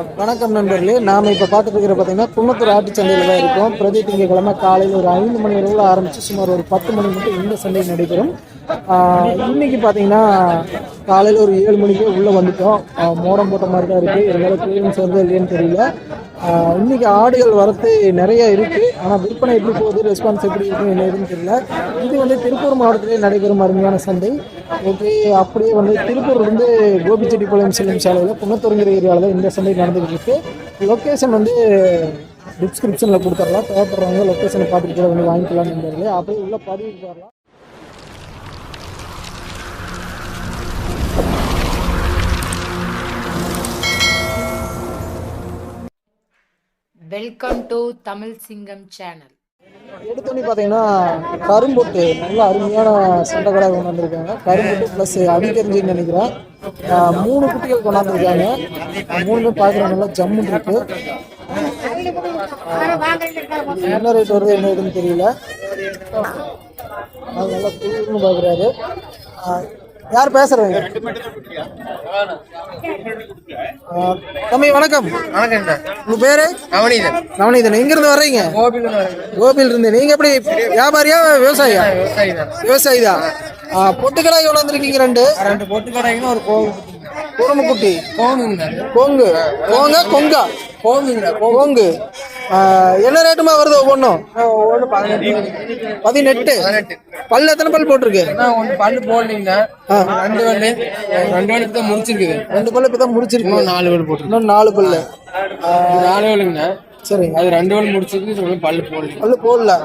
வணக்கம் நண்பர்களே நாம் இப்போ பார்த்துட்டு இருக்கிற பார்த்தீங்கன்னா குன்னத்தூர் ஆட்டு சந்தையில் தான் இருக்கோம். பிரதி திங்கக்கிழமை காலையில் ஒரு ஐந்து மணி அளவில் ஆரம்பித்து சுமார் ஒரு பத்து மணி மட்டும் இந்த சந்தை நடைபெறும். இன்னைக்கு பார்த்தீங்கன்னா காலையில் ஒரு ஏழு மணிக்கே உள்ளே வந்துட்டோம். மோடம் போட்ட மாதிரி தான் இருக்குது இருந்தாலும் கிளியன்ஸ் வருது இல்லையான்னு தெரியல. இன்னைக்கு ஆடுகள் வரத்து நிறைய இருக்குது ஆனால் விற்பனை எப்படி போகுது ரெஸ்பான்ஸ் எப்படி இருக்கும் என்ன ஏதுன்னு தெரியல. இது வந்து திருப்பூர் மாவட்டத்திலே நடைபெறும் அருமையான சந்தை. ஓகே அப்படியே வந்து திருப்பூர் வந்து கோபிச்செட்டிப்பாளையம் செல்லும் சாலையில் குன்னத்தூருங்கிற ஏரியாவில் தான் இந்த சந்தை நடந்துகிட்டு இருக்கு. லொக்கேஷன் வந்து டிஸ்கிரிப்ஷனில் கொடுத்துடலாம். தேவைப்படுறவங்க லொக்கேஷனை பார்த்துட்டு கூட வந்து வாங்கிக்கலாம் நண்பர்களே அப்படியே உள்ள பதிவு வரலாம் வெல்கம் டு தமிழ் சிங்கம் சேனல் எடுத்தோன்னே பார்த்தீங்கன்னா கரும்பொட்டு நல்ல அருமையான சண்டைக்கடை கொண்டு வந்திருக்காங்க கரும்பொட்டு ப்ளஸ் அடிக்கரிஞ்சின்னு நினைக்கிறேன். மூணு குட்டிகள் கொண்டாந்துருக்காங்க. மூணுமே பார்க்குற நல்லா ஜம்மு இருக்கு. என்ன ரேட் வருது என்ன ஏதுன்னு தெரியல. அது நல்லா குளிர்னு பார்க்குறாரு யார் பேசுறீங்க ஆஹ் தம்பி வணக்கம். வணக்கம்ண்ணா உங்க பேரு? நவநீதன். நவநீதன். எங்கிருந்து வர்றீங்க? கோபியில் இருந்து நீங்க எப்படி வியாபாரியா விவசாயியா? விவசாயி தான் பொட்டுக்கடாய் கொண்டு வந்திருக்கீங்க ரெண்டு? ரெண்டு பொட்டு கடைக்குன்னு ஒரு கோவில் குருமுக்குட்டி. கோமுங்க கொங்கு. கோங்க கொங்கா. கோமுங்க கோங்கு. என்ன ரேட்டுமா வருது ஒவ்வொன்றும்? பதினெட்டு. பல்லு எத்தனை பல் போட்டிருக்கு? ஒன்று பல்லு போடலீங்கண்ணா. ரெண்டு பல்லு. ரெண்டு பல்லு தான் முடிச்சிருக்குது. ரெண்டு பல்லு இப்போ தான் முடிச்சிருக்கு நாலு பல்லு போட்டுருக்கு. இன்னும் நாலு பல்லு. நாலு பல்லுங்கண்ணா. சரிங்க. அது ரெண்டு பல்லு முடிச்சிருக்கு பல்லு போடல. பல்லு போடல.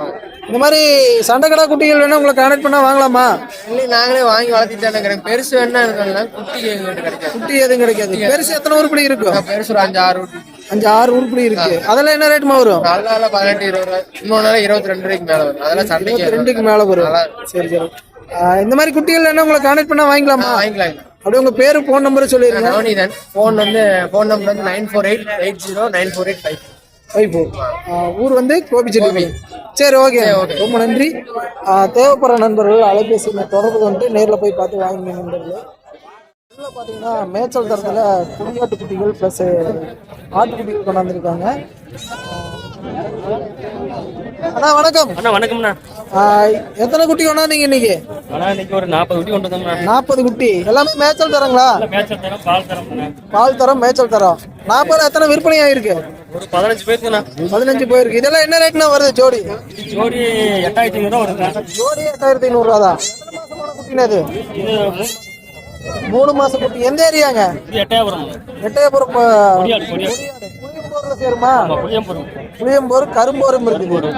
இந்த மாதிரி சண்டைக்கடா குட்டிகள் வேணா உங்களை கனெக்ட் பண்ணா வாங்கலாமா? இல்லை நாங்களே வாங்கி வளர்த்திட்டு பெருசு வேணா இருக்காங்க குட்டி எங்கள்கிட்ட கிடைக்காது. குட்டி எதுவும் கிடைக்காது. பெருசு எத்தனை உருப்படி இருக்கும்? பெருசு ஒரு அஞ்சு ஆறு அஞ்சு ஆறு உருப்படி இருக்கு. அதெல்லாம் என்ன ரேட்டுமா வரும்? நாள் பதினெட்டு இருபது ரூபா இன்னொன்று இருபத்தி ரெண்டு ரூபாய்க்கு மேலே வரும். அதெல்லாம் சண்டைக்கு ரெண்டுக்கு மேல வரும். சரி சரி. இந்த மாதிரி குட்டிகள் என்ன உங்களை கான்டாக்ட் பண்ணா வாங்கிக்கலாமா? வாங்கிக்கலாம் அப்படியே உங்க பேரு போன் நம்பர் சொல்லிருங்க. நவநீதன். ஃபோன் வந்து ஃபோன் நம்பர் வந்து nine four eight eight zero nine four eight five வைஃபோ ஊர் வந்து கோபிச்செட்டி சரி ஓகே ரொம்ப நன்றி. தேவைப்படுற நண்பர்கள் அலைபேசி தொடர்பு கொண்டு நேரில் போய் பார்த்து வாங்குங்க நண்பர்கள். பார்த்தீங்கன்னா மேய்ச்சல் தரத்தில் குடியாட்டு குட்டிகள் ப்ளஸ் ஆட்டுக்குட்டிகள் கொண்டாந்துருக்காங்க. அண்ணா வணக்கம். அண்ணா வணக்கம்ண்ணா. எத்தனை குட்டி கொண்டாந்தீங்க இன்னைக்கு? அண்ணா இன்னைக்கு ஒரு நாற்பது குட்டி கொண்டு வந்தோம்ண்ணா. நாற்பது குட்டி. எல்லாமே மேய்ச்சல் தரங்களா? மேட்சர் தரம் பால் தரம்ண்ணா. பால் தரம் மேய்ச்சல் தரம். நாற்பது எத்தனை விற்பனை ஆயிருக்கு? ஒரு பதினஞ்சு பேருக்குண்ணா. பதினஞ்சு போயிருக்கு இதெல்லாம் என்ன ரேட்னா வருது ஜோடி? ஜோடி எட்டாயிரத்தி ஐநூறுரூவா வருதுண்ணா. ஜோடி எட்டாயிரத்தி ஐநூறுரூவா தான் குட்டினா இது? மூணு மாசம் குட்டி. எந்த ஏரியாங்க? எட்டயபுரம். புளியம்பூர்ல சேருமா? புளியம்பூர் கரும்போரும் இருக்குது.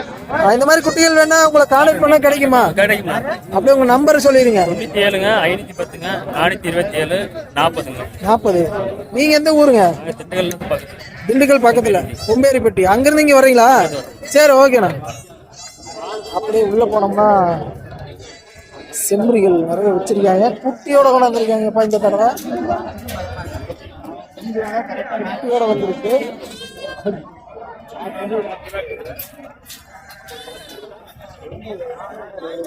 இந்த மாதிரி குட்டிகள் வேணா உங்களை கான்டாக்ட் பண்ணா கிடைக்குமா? கிடைக்குண்ணா அப்படியே உங்க நம்பர் சொல்லிடுங்க. தொண்ணூற்றி ஏழுங்க ஐநூற்றி பத்துங்க நானூற்றி இருபத்தி ஏழு நாற்பதுங்க. நாற்பது. நீங்க எந்த ஊருங்க? திண்டுக்கல் பக்கத்துல. கொம்பேரிப்பட்டி அங்கிருந்து இங்க வர்றீங்களா? சரி ஓகேண்ணா அப்படியே உள்ள போனோம்னா செம்மறிகள் நிறைய வச்சிருக்காங்க. குட்டியோட கொண்டாந்துருக்காங்கப்பா இந்த தடவை. குட்டியோட வந்திருக்கு.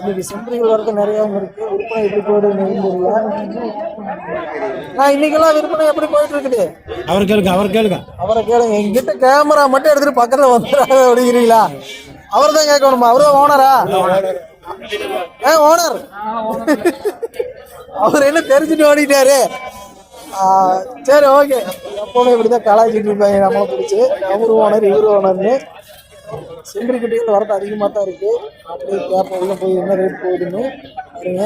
இன்னைக்கு செம்மறிகள் வரது நிறையாவும் இருக்கு. விற்பனை எப்படி போயிடுதுன்னு தெரியல நான் இன்னைக்கெல்லாம் விற்பனை எப்படி போயிட்டு இருக்குது? அவர் கேளுங்க அவர் கேளுங்க. அவரை கேளுங்க. எங்கிட்ட கேமரா மட்டும் எடுத்துட்டு பக்கத்துல வந்துடுறாங்க அப்படிங்கிறீங்களா? அவர் தான் கேட்கணுமா அவர் தான் ஓனரா ஓனர். அவர் என்ன தெரிஞ்சுட்டு ஓடிட்டாரு. சரி ஓகே. எப்பவுமே இப்படிதான் கலாய்ச்சிட்டு இருப்பாங்க நம்மளை பிடிச்சி. அவரு ஓனர் இவரு ஓனர்னு. சென்று குட்டிகள் வரது அதிகமாக தான் இருக்கு. அப்படியே கேப்ப உள்ள போய் என்ன ரேட் போகுதுன்னு பாருங்க.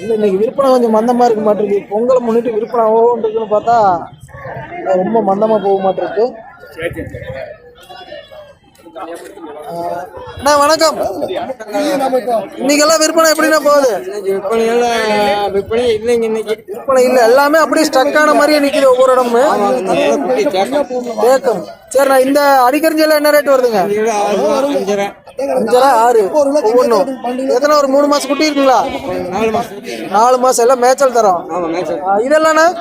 இல்லை இன்னைக்கு விற்பனை கொஞ்சம் மந்தமாக இருக்க மாட்டிருக்கு பொங்கலை முன்னிட்டு விற்பனை ஆகும்ன்றதுன்னு பார்த்தா ரொம்ப மந்தமாக போக மாட்டிருக்கு அண்ணா வணக்கம். இன்னைக்கெல்லாம் விற்பனை எப்படிண்ணா போகுது? விற்பனை இல்லைங்க இன்னைக்கு விற்பனை இல்லை எல்லாமே அப்படியே ஸ்டக் ஆன மாதிரியே நிக்குது ஒவ்வொரு இடமும். கேட்கும் சரிண்ணா இந்த அடிக்கரிஞ்செல்லாம் என்ன ரேட் வருதுங்க? அஞ்சரை ஆறு ஒவ்வொன்றும். எத்தனை ஒரு மூணு மாசம் குட்டி இருக்குங்களா? நாலு மாசம். எல்லாம் மேய்ச்சல் தரோம். இதெல்லாம்ண்ணா? இதெல்லாம்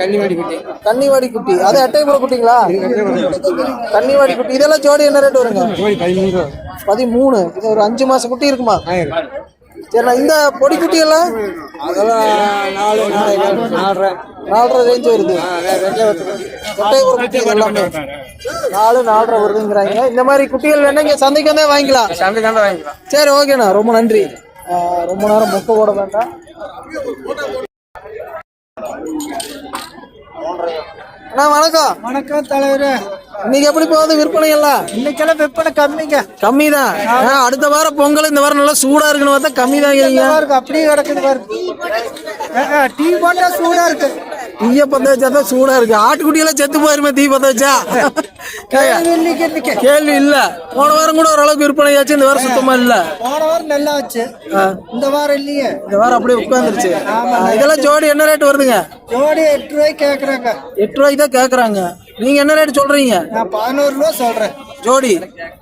கன்னிவாடி குட்டி. கன்னிவாடி குட்டி. அது எட்டயபுரம் குட்டிங்களா? கன்னிவாடி குட்டி. இதெல்லாம் ஜோடி என்ன ரேட் வருங்க? பதிமூணு. இது ஒரு அஞ்சு மாசம் குட்டி இருக்குமா? சரிண்ணா இந்த பொடி குட்டி எல்லாம்? நாலு நாலு நாலரை. நாலரை ரேஞ்ச் வருது. ரெட்டைபுரம் குட்டிகள் எல்லாமே. நாலு நாலரை வருதுங்கிறாங்க. இந்த மாதிரி குட்டிகள் வேணா இங்க சந்தைக்கு வந்தே வாங்கிக்கலாம். சந்தைக்கு வந்து வாங்கிக்கலாம். சரி ஓகேண்ணா. ரொம்ப நன்றி. ரொம்ப நேரம் மொக்க போட வேண்டாம். அண்ணா வணக்கம். வணக்கம் தலைவரே. இன்னைக்கு எப்படி போகுது விற்பனை எல்லாம் இன்னைக்கெல்லாம் விற்பனை கம்மிங்க. கம்மி தான் அடுத்த வாரம் பொங்கல் இந்த வாரம் நல்லா சூடா இருக்குன்னு பார்த்தா கம்மி தான் பாருங்க அப்படியே கிடக்குது பாருங்க. டீ போட்டா சூடா இருக்கு. தீய பத்த வச்சா தான் சூடா இருக்கு. ஆட்டுக்குட்டியெல்லாம் செத்து போயிருமே தீ பத்த வச்சா கேள்வி இல்ல. போன வாரம் கூட ஓரளவுக்கு விற்பனை ஆச்சு இந்த வாரம் சுத்தமா இல்ல. போன வாரம் நல்லா ஆச்சு. ஆ, இந்த வாரம் இல்லையே. இந்த வாரம் அப்படியே உட்காந்துருச்சு இதெல்லாம் ஜோடி என்ன ரேட் வருதுங்க? ஜோடி எட்டு ரூபாய்க்கு கேக்குறாங்க. எட்டு ரூபாய்க்கு தான் கேக்குறாங்க. நீங்க என்ன ரேட் சொல்றீங்க? நான் பதினோரு ரூபா சொல்றேன். ஜோடி.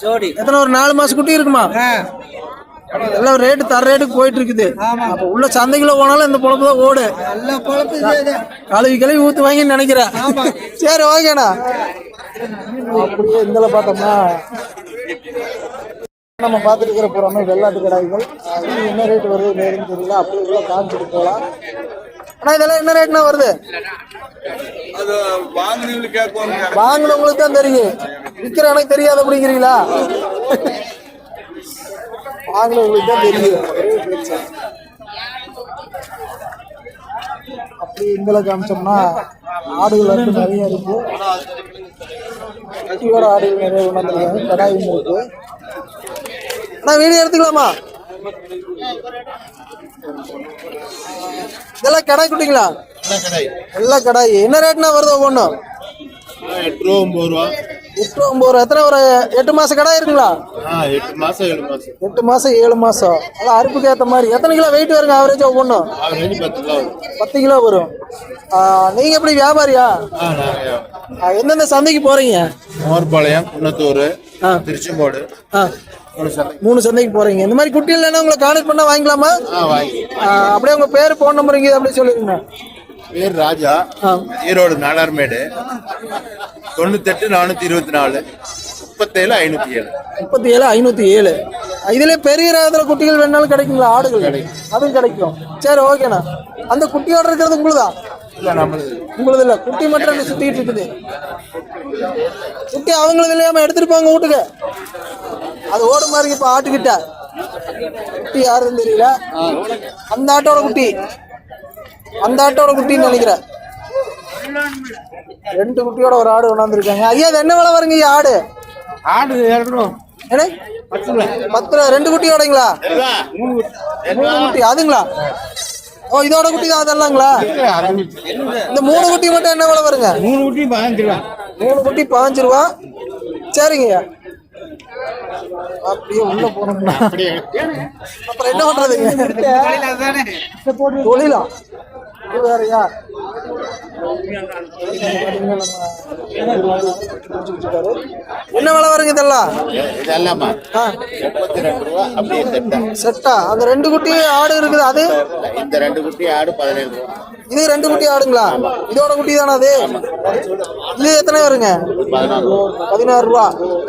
ஜோடி. எத்தனை ஒரு நாலு மாசம் குட்டி இருக்குமா? எல்லாம் ரேட்டு தர ரேட்டுக்கு போயிட்டு இருக்குது ஆமா. அப்ப உள்ள சந்தைக்குள்ள போனாலும் இந்த பொழப்பு தான் ஓடு. நல்ல பொழப்பு இதே கழுவி கழுவி ஊத்து வாங்கின்னு நினைக்கிறேன். சரி ஓகேண்ணா. அப்படியே இதில் பார்த்தோம்னா நம்ம பார்த்துட்டு இருக்கிற புறமே வெள்ளாட்டு கடாய்கள். என்ன ரேட் வருது நேருன்னு தெரியல. அப்படியே உள்ள காமிச்சிட்டு போகலாம். அண்ணா இதெல்லாம் என்ன ரேட்னா வருது? வாங்கினவங்களுக்கு தான் தெரியும். விற்கிற எனக்கு தெரியாது அப்படிங்கிறீங்களா வாங்கினவங்களுக்கு தான் தெரியும். அப்படி இங்களை காமிச்சோம்னா ஆடுகள் வந்து நிறைய இருக்கு. குட்டியோட ஆடுகள் நிறைய கொண்டாந்துருக்காங்க கடாயும் இருக்கு. அண்ணா வீடியோ எடுத்துக்கலாமா? இதெல்லாம் கடாய் குட்டிங்களா? எல்லாம் கடாய். என்ன ரேட்னா வருது ஒவ்வொன்றும்? எட்டு ரூபா ஒன்பது ரூபா. எட்டு ஒன்பது ரூபா. எத்தனை ஒரு எட்டு மாசம் கடை இருக்குங்களா? எட்டு மாசம் ஏழு மாசம். எட்டு மாசம் ஏழு மாசம். அதான் அறுப்புக்கு ஏற்ற மாதிரி. எத்தனை கிலோ வெயிட் வருங்க ஆவரேஜ் ஒவ்வொன்றும்? பத்து கிலோ வரும். நீங்க எப்படி வியாபாரியா? எந்தெந்த சந்தைக்கு போறீங்க? மோர்பாளையம் குன்னத்தூர். திருச்செங்கோடு. ஒரு மூணு சந்தைக்கு. போறீங்க. இந்த மாதிரி குட்டி இல்லைன்னா உங்களை கான்டாக்ட் பண்ணா வாங்கிக்கலாமா? அப்படியே உங்க பேர் போன் நம்பர் இங்கே அப்படியே சொல்லிருங்க பேர் ராஜா. ஈரோடு நாடார்மேடு தொண்ணூத்தெட்டு நானூத்தி இருபத்தி நாலு முப்பத்தேழு ஐநூத்தி ஏழு. முப்பத்தி ஏழு ஐநூத்தி ஏழு. இதுல பெரிய ரகத்துல குட்டிகள் வேணாலும் கிடைக்குங்களா? ஆடுகள். அதுவும் கிடைக்கும். சரி ஓகேண்ணா. அந்த குட்டியோட இருக்கிறது உங்களுதா? இல்ல நம்மளுது உங்களுது இல்ல குட்டி மட்டும் ரெண்டு சுத்திட்டு இருக்குது. குட்டி அவங்களது இல்லையாம எடுத்துட்டு போங்க வீட்டுக்கு. அது ஓடு மாதிரி இப்ப ஆட்டுக்கிட்ட. குட்டி யாருன்னு தெரியல. அந்த ஆட்டோட குட்டி. அந்த ஆட்டோட குட்டின்னு நினைக்கிறேன். ரெண்டு குட்டியோட ஒரு ஆடு கொண்டாந்துருக்காங்க ஐயா அது என்ன விலை வருங்க ஐயா ஆடு? ஆடு என்ன? பத்து ரூபா ரெண்டு குட்டியோடங்களா மூணு குட்டி. அதுங்களா? ஓ இதோட குட்டி தான் அதெல்லாங்களா? இந்த மூணு குட்டி மட்டும் என்ன விலை வருங்க? மூணு குட்டி பதினஞ்சு ரூபா. மூணு குட்டி பாஞ்சு ரூபா. சரிங்கய்யா அப்படியே உள்ள போனோம்னா அப்புறம் என்ன பண்றதுங்க தொழிலா? இது என்ன விலை வருங்க இதெல்லாம்? இதெல்லாமா செட்டா. அந்த ரெண்டு குட்டி ஆடு இருக்குது அது? இந்த ரெண்டு குட்டி ஆடு பதினேழு ரூபா. இது ரெண்டு குட்டி ஆடுங்களா? இதோட குட்டி தானே அது? இது எத்தனை வருங்க? பதினாறு ரூபா.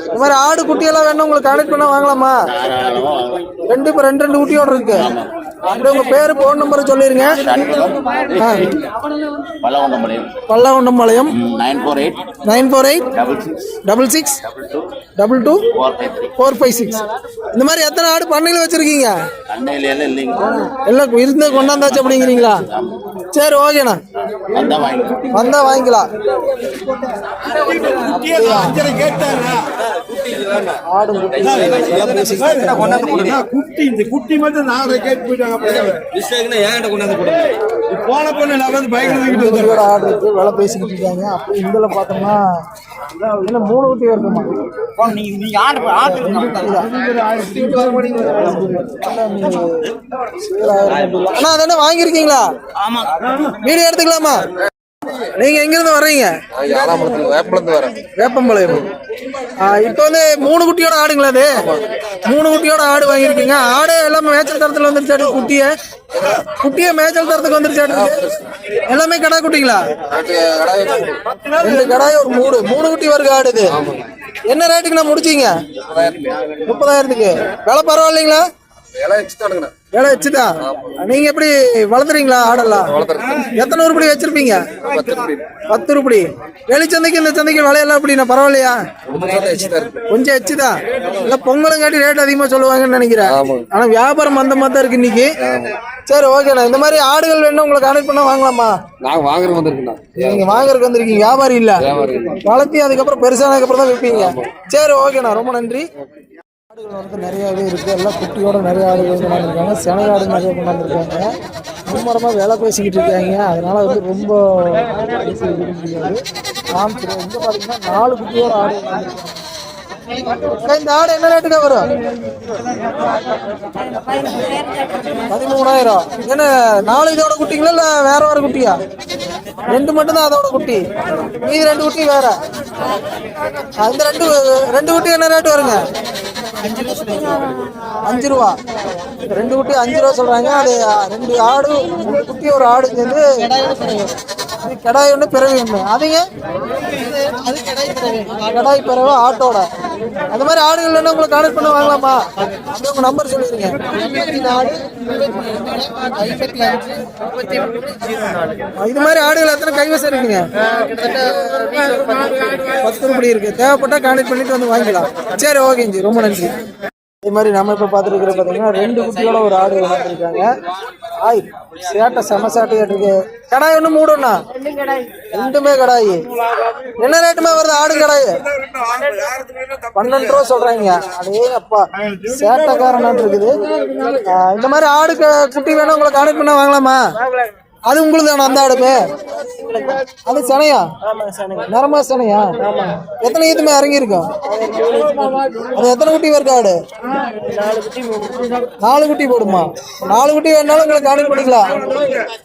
இந்த மாதிரி ஆடு குட்டி எல்லாம் வேணும் உங்களுக்கு கனெக்ட் பண்ண வாங்கலாமா. ரெண்டு இப்போ ரெண்டு ரெண்டு குட்டியோட இருக்கு. அப்படியே உங்க பேரு போன் நம்பர் சொல்லிருங்க. Pallavandampalayam Pallavandampalayam nine four eight. Nine four eight. Double six. Double six. Double two. Four five six. இந்த மாதிரி எத்தனை ஆடு பண்ணையில் வச்சிருக்கீங்க? அன்னையில எல்லாம் இல்லைங்க. எல்லாம் இருந்து கொண்டாந்தாச்சு அப்படிங்கிறீங்களா? சரி ஓகேண்ணா. வந்தா வாங்கி வந்தா வாங்கிக்கலாம். ஆடு குட்டி. குட்டி இந்த குட்டி மட்டும் நான் அதை கேட்டு போயிட்டாங்க. போன பொண்ணு நான் வந்து பைக் குட்டியோட ஆடு இருக்கு விலை பேசிக்கிட்டு இருக்காங்க. அப்படி இதில் பார்த்தோம்னா என்ன மூணு குட்டி வருதுமா அண்ணா அது என்ன வாங்கியிருக்கீங்களா? வீடியோ எடுத்துக்கலாமா? நீங்க எங்க இருந்து வர்றீங்க வேப்பலந்து வரேன். வேப்பம்பாளையம் இப்போ வந்து மூணு குட்டியோட ஆடுங்களா அது? மூணு குட்டியோட ஆடு வாங்கியிருக்கீங்க. ஆடு எல்லாமே மேய்ச்சல் தரத்துல வந்துருச்சாட்டு குட்டிய? குட்டிய மேய்ச்சல் தரத்துக்கு வந்துருச்சாட்டு எல்லாமே கடா குட்டிங்களா? ரெண்டு கடாய் ஒரு மூணு. மூணு குட்டி வருது ஆடு இது. என்ன ரேட்டுக்கு நான் முடிச்சீங்க? முப்பதாயிரத்துக்கு. விலை பரவாயில்லைங்களா? எல்லாம் எக்ஸ்ட்ரா வேலை வச்சுதா நீங்க எப்படி வளர்த்துறீங்களா ஆடெல்லாம்? எத்தனை உருப்படி வச்சிருப்பீங்க? பத்து உருப்படி. வெளிச்சந்தைக்கு இந்த சந்தைக்கு விலையெல்லாம் எப்படிண்ணா பரவாயில்லையா? கொஞ்சம் எச்சுதா இல்ல பொங்கலும் காட்டி ரேட் அதிகமா சொல்லுவாங்கன்னு நினைக்கிறேன். ஆனா வியாபாரம் அந்த மாதிரி தான் இருக்கு இன்னைக்கு. சரி ஓகேண்ணா இந்த மாதிரி ஆடுகள் வேணும் உங்களுக்கு கனெக்ட் பண்ணா வாங்கலாமா? நாங்க வாங்குறது வந்திருக்கோம் நீங்க வாங்குறதுக்கு வந்திருக்கீங்க. வியாபாரி இல்ல. வளர்த்தி அதுக்கப்புறம் பெருசானதுக்கு அப்புறம் தான் விற்பீங்க. சரி ஓகேண்ணா ரொம்ப நன்றி. ஆடுகள் வந்து நிறையாவே இருக்கு. எல்லாம் குட்டியோட நிறைய ஆடுகள் கொண்டாந்துருக்காங்க சென ஆடு நிறைய கொண்டாந்துருக்காங்க. மும்மரமா வேலை பேசிக்கிட்டு இருக்காங்க. அதனால வந்து ரொம்ப முடியாது காமிச்சிடும் இங்க பாத்தீங்கன்னா நாலு குட்டியோட ஆடு இந்த ஆடு என்ன ரேட்டுக்கா வரும்? பதிமூணாயிரம். என்ன நாலு இதோட குட்டிங்களா இல்ல வேற வேற குட்டியா? ரெண்டு மட்டும் தான் அதோட குட்டி. மீதி ரெண்டு குட்டி வேற. அந்த ரெண்டு ரெண்டு குட்டி என்ன ரேட்டு வருங்க? அஞ்சு ரூபா ரெண்டு குட்டி அஞ்சு ரூபா சொல்றாங்க. அது ரெண்டு ஆடு குட்டி ஒரு ஆடு சேர்ந்து இது கடாய் ஒன்று பிறவி ஒன்று அதுங்க கிடாய் பிறகு ஆட்டோட. அந்த மாதிரி ஆடுகள் என்ன உங்களுக்கு கான்டெக்ட் பண்ண வாங்கலாமா? அப்படியே நம்பர் சொல்லிடுங்க. இது மாதிரி ஆடுகள் எத்தனை கைவசம் இருக்குங்க? பத்து ரூபாய் இருக்கு. தேவைப்பட்டா கான்டெக்ட் பண்ணிட்டு வந்து வாங்கிக்கலாம். சரி ஓகேங்க ரொம்ப நன்றி. இது மாதிரி நம்ம இப்ப பாத்துருக்கிற பாத்தீங்கன்னா ரெண்டு குட்டியோட ஒரு ஆடு வளர்த்துருக்காங்க. ஆய் சேட்டை செம சேட்டையா இருக்கு. கடாய் ஒண்ணு மூடுண்ணா. ரெண்டுமே கடாய். என்ன ரேட்டுமே வருது? ஆடு கடாய். பன்னெண்டு ரூபா சொல்றாங்க. அதே அப்பா சேட்டைக்காரனாட்டு இருக்குது. இந்த மாதிரி ஆடு குட்டி வேணும் உங்களை கான்டெக்ட் பண்ண வாங்கலாமா? அது உங்களுக்கு தானே அந்த ஆடுமே அது சனையா? நரமா சனையா? எத்தனை ஈத்துமே இறங்கி இருக்கும் அது எத்தனை குட்டி வருது ஆடு? நாலு குட்டி போடுமா? நாலு குட்டி வேணாலும் உங்களை கான்டெக்ட் பண்ணிக்கலாம்.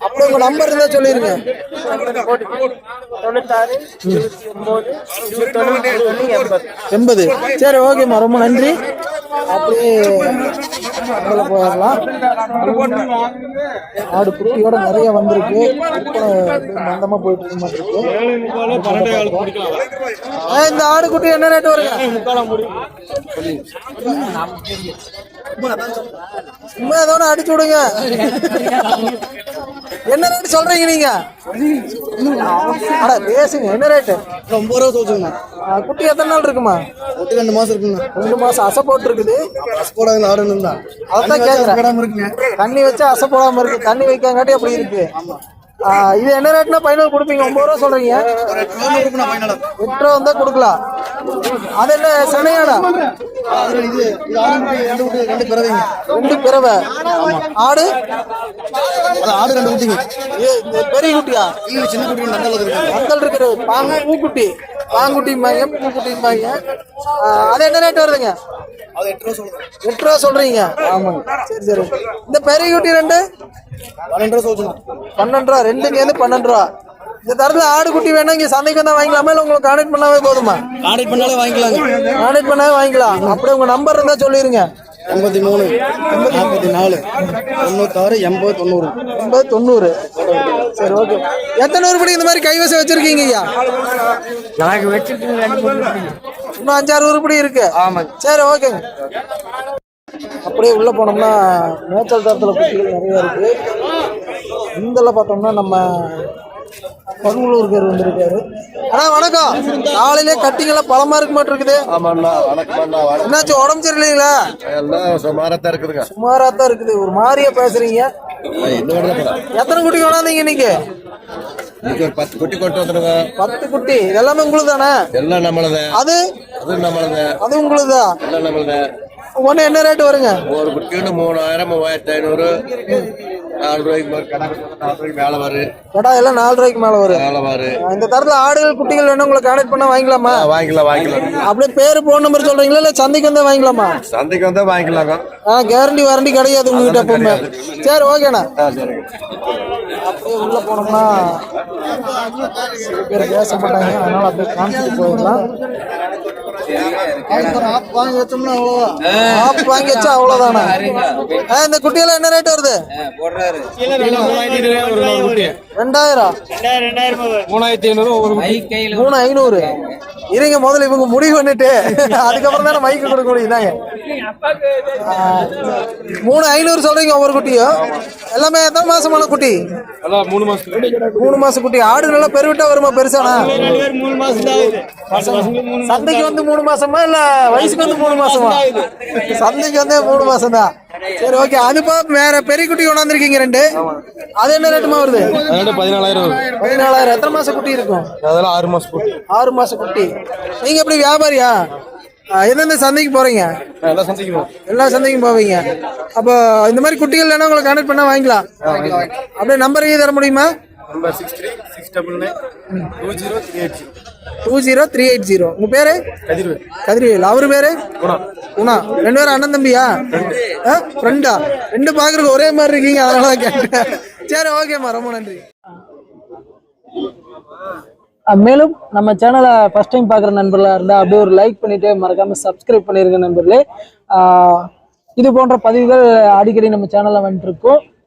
அப்படி உங்க நம்பர் இருந்தா சொல்லிருங்க. எண்பது. சரி ஓகேம்மா ரொம்ப நன்றி. அப்படியே மேல போயிடலாம். ஆடு குட்டியோட நிறைய வந்திருக்கு. மந்தமா போயிட்டு இருக்க மாதிரி ஆ, இந்த ஆடு குட்டி என்ன ரேட் வருங்க சும்மா ஏதோ அடிச்சு விடுங்க. என்ன ரேட் சொல்றீங்க நீங்க? அட பேசுங்க என்ன ரேட்டு ரொம்ப ரூபா சொல்லுங்க குட்டி எத்தனை நாள் இருக்குமா? ரெண்டு மாசம் இருக்குங்க ரெண்டு மாசம் அசை போட்டு இருக்குது பஸ் ஆடுன்னு ஆடு தான் அதான் இருக்குங்க தண்ணி வச்சு அசை போடாம இருக்கு. தண்ணி வைக்காங்காட்டி அப்படி இருக்கு. இது என்ன ரேட்னா ஃபைனல் கொடுப்பீங்க? ஒன்பது ரூபா சொல்றீங்க. எட்டு ரூபா வந்தா கொடுக்கலாம். அது என்ன குட்டி, ரெண்டு பிறவை. ஆடு? ஆடு ரெண்டு குட்டிங்க. பெரிய குட்டியா? சின்ன குட்டி நந்தல் இருக்குங்க அந்தல் இருக்கிற பாங்கு பூக்குட்டி. பாங்குட்டிம்பாங்க பூக்குட்டிம்பாங்க அது என்ன ரேட் வருதுங்க? அது எட்டு ரூபா சொல்லுங்க. எட்டு ரூபா சொல்றீங்க? ஆமாங்க சரி சரி. இந்த பெரிய குட்டி ரெண்டு? பன்னெண்டு ரூபா சொல்லுங்க. பன்னெண்டு ரூபா. ரெண்டு சேர்ந்து பன்னெண்டு ரூபா. இந்த தரத்துல ஆடு குட்டி வேணா இங்க சந்தைக்கு வந்தா வாங்கிக்கலாமா? இல்ல உங்களுக்கு கான்டெக்ட் பண்ணாவே போதுமா? கான்டெக்ட் பண்ணாலே வாங்கிக்கலாங்க. கான்டெக்ட் பண்ணாவே வாங்கிக்கலாம். அப்படியே உங்க நம்பர் இருந்தா சொல்லிருங்க. எண்பத்தி மூணு நாற்பத்தி நாலு தொண்ணூத்தாறு எண்பது தொண்ணூறு எண்பது தொண்ணூறு சரி ஓகே. எத்தனை உருப்படி இந்த மாதிரி கைவசம் வச்சிருக்கீங்க ஐயா? எனக்கு இன்னும் அஞ்சாறு உருப்படி இருக்கு. சரி ஓகேங்க. அப்படியே உள்ள போனோம்னா மேய்ச்சல் தரத்துல குட்டிகள் நிறைய இருக்கு. இந்தல பார்த்தோம்னா நம்ம பருவலூர்கர் வந்திருக்காரு அண்ணா வணக்கம். காலையிலே கட்டிங்கெல்லாம் பழமா இருக்க மாட்டு இருக்குது ஆமாண்ணா வணக்கம்ண்ணா வணக்கம். என்னாச்சும் உடம்பு சரியில்லைங்களா? எல்லாம் சுமாரத்தான் இருக்குதுங்க. சுமாரா தான் இருக்குது. ஒரு மாதிரியா பேசுறீங்க. எத்தனை குட்டி கொண்டாந்தீங்க இன்னைக்கு? ஒரு பத்து குட்டி கொண்டு வந்துருங்க பத்து குட்டி. எல்லாமே உங்களுக்கு தானே எல்லாம் நம்மளது. அது? அது நம்மளது. அது உங்களுக்கு எல்லாம் நம்மளது. ஒன்று என்ன ரேட் வருங்க? ஒரு குட்டின்னு மூணாயிரம் மூவாயிரத்தி ஐநூறு. நாலு ரூபாய்க்கு மேல கடை நாலு ரூபாய்க்கு மேல வரு. கடா எல்லாம் நாலு ரூபாய்க்கு மேல வரும். மேல வரு. இந்த தரத்துல ஆடுகள் குட்டிகள் வேணும் உங்களுக்கு கான்டெக்ட் பண்ணா வாங்கிக்கலாமா? வாங்கிக்கலாம் வாங்கிக்கலாம். அப்படியே பேரு போன் நம்பர் சொல்றீங்களா இல்ல சந்தைக்கு வந்தா வாங்கிக்கலாமா? சந்தைக்கு வந்தா வாங்கிக்கலாங்க. ஆ கேரண்டி வாரண்டி கிடையாது உங்ககிட்ட எப்பவுமே. சரி ஓகேண்ணா. அப்படியே உள்ள போனோம்னா பேர் பேச மாட்டாங்க அதனால அப்படியே காமிச்சிட்டு போயிடலாம். ஆப் வாங்கி வச்சோம்னா அவ்வளவுதான். ஆப் வாங்கி வச்சா அவ்வளவுதானா? ஆ, இந்த குட்டியெல்லாம் என்ன ரேட் வருது? ரெண்டாயிரம். மூணாயிரத்தி ஐநூறு ஒரு மூணு ஐநூறு. இருங்க முதல்ல இவங்க முடிவு பண்ணிட்டு அதுக்கப்புறம் தானே மைக்கு கொடுக்க முடியும் தாங்க மூணு ஐநூறு சொல்றீங்க ஒவ்வொரு குட்டியும். எல்லாமே எத்தனை மாசமான குட்டி? மூணு மாசத்துக்கு. மூணு மாசம் குட்டி. ஆடு நல்லா பெருவிட்டா வருமா பெருசானா மாசம் சந்தைக்கு வந்து மூணு மாசமா இல்ல வயசுக்கு வந்து மூணு மாசமா? சந்தைக்கு வந்து மூணு மாசம் தான் சரி ஓகே அது போ வேற. பெரிய குட்டி கொண்டாந்துருக்கீங்க ரெண்டு. அது என்ன ரேட்டுமா வருது? அதோட பதினாலாயிரம் பதினாலாயிரம். எத்தனை மாசம் குட்டி இருக்கும் அதெல்லாம் ஆறு மாசம் போட்டு ஆறு மாசம் குட்டி. நீங்க எப்படி வியாபாரியா? எந்தெந்த சந்தைக்கு போறீங்க? எல்லாம் சந்திக்கணும் எல்லா சந்தைக்கும் போவீங்க. அப்போ இந்த மாதிரி குட்டிகள் வேணா உங்களை கனெக்ட் பண்ணா வாங்கிக்கலாம். அப்படியே நம்பரையும் தர முடியுமா? Number six three six double nine two zero three eight zero two zero three eight zero உங்க பேரு? கதிர்வேல். கதிர்வேல். அவரு பேரு? குணா. ரெண்டு பேரும் அண்ணன் தம்பியா? ஃப்ரெண்டா ரெண்டு பாக்குறதுக்கு ஒரே மாதிரி இருக்கீங்க அதனால தான் கேட்டேன். சரி ஓகேம்மா. ரொம்ப நன்றி. மேலும் நம்ம சேனலை ஃபர்ஸ்ட் டைம் பார்க்குற நண்பர்களாக இருந்தால் அப்படியே ஒரு லைக் பண்ணிட்டு மறக்காம சப்ஸ்கிரைப் பண்ணிருங்க நண்பர்களே. இது போன்ற பதிவுகள் அடிக்கடி நம்ம சேனலில் வந்துட்டு இருக்கோம்.